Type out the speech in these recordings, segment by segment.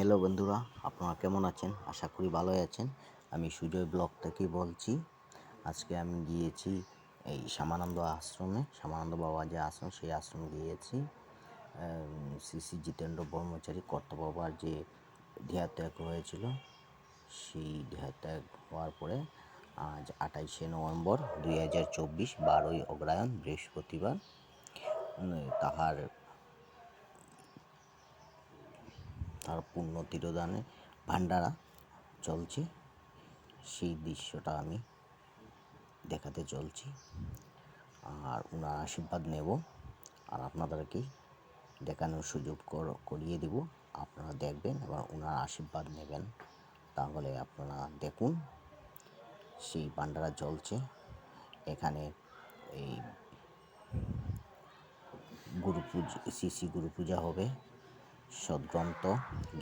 Hello বন্ধুরা, আপনারা কেমন আছেন? আশা করি ভালোই আছেন। আমি সুজয় ব্লগ থেকে বলছি, আজকে আমি গিয়েছি এই শ্যামানন্দ আশ্রমে, শ্যামানন্দ বাবা যে আশ্রম, সেই আশ্রমে গিয়েছি। শ্রী শ্রী জিতেন্দ্র ব্রহ্মচারী কর্তবাবার যে দেহাত্যাগ হয়েছিল, সেই দেহাত্যাগ হওয়ার পরে আজ আঠাইশে নভেম্বর দুই হাজার চব্বিশ, বারোই অগ্রায়ণ বৃহস্পতিবার তাহার তার পুণ্য তিরোদানে ভান্ডারা চলছে। সেই দৃশ্যটা আমি দেখাতে চলছি। আর ওনার আশীর্বাদ নেব। আর আপনাদেরকে দেখানোর সুযোগ কর- করিয়ে দেব। আপনারা দেখবেন এবং ওনার আশীর্বাদ নেবেন। তাহলে আপনারা দেখুন, সেই ভান্ডারা চলছে। এখানে এই গুরু পূজা শ্রী শ্রী গুরু পূজা হবে। সদ্গ্রন্থ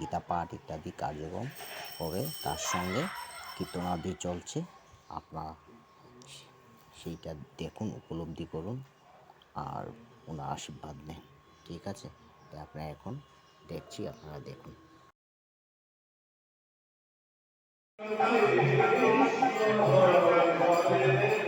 গীতা পাঠ ইত্যাদি কার্যক্রম হবে। তার সঙ্গে কীর্তনাদি চলছে। আপনারা সেইটা দেখুন, উপলব্ধি করুন আর ওনার আশীর্বাদ নেন। ঠিক আছে? তাই আপনারা এখন দেখছি, আপনারা দেখুন। Hare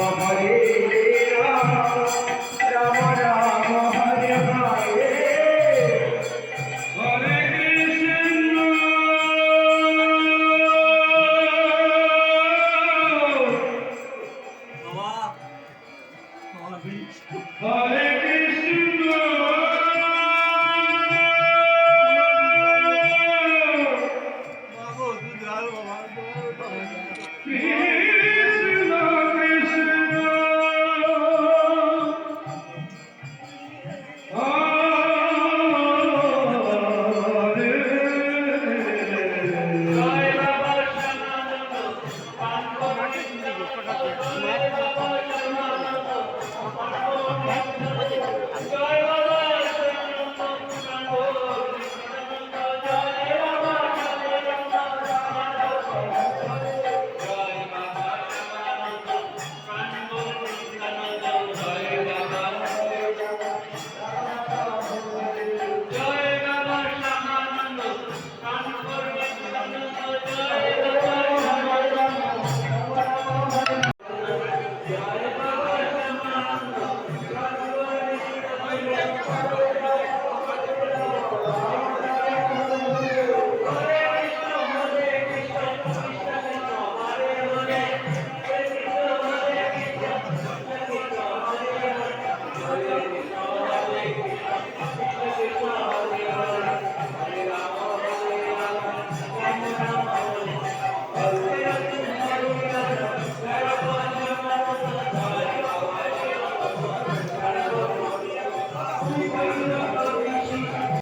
Yeah. Yeah.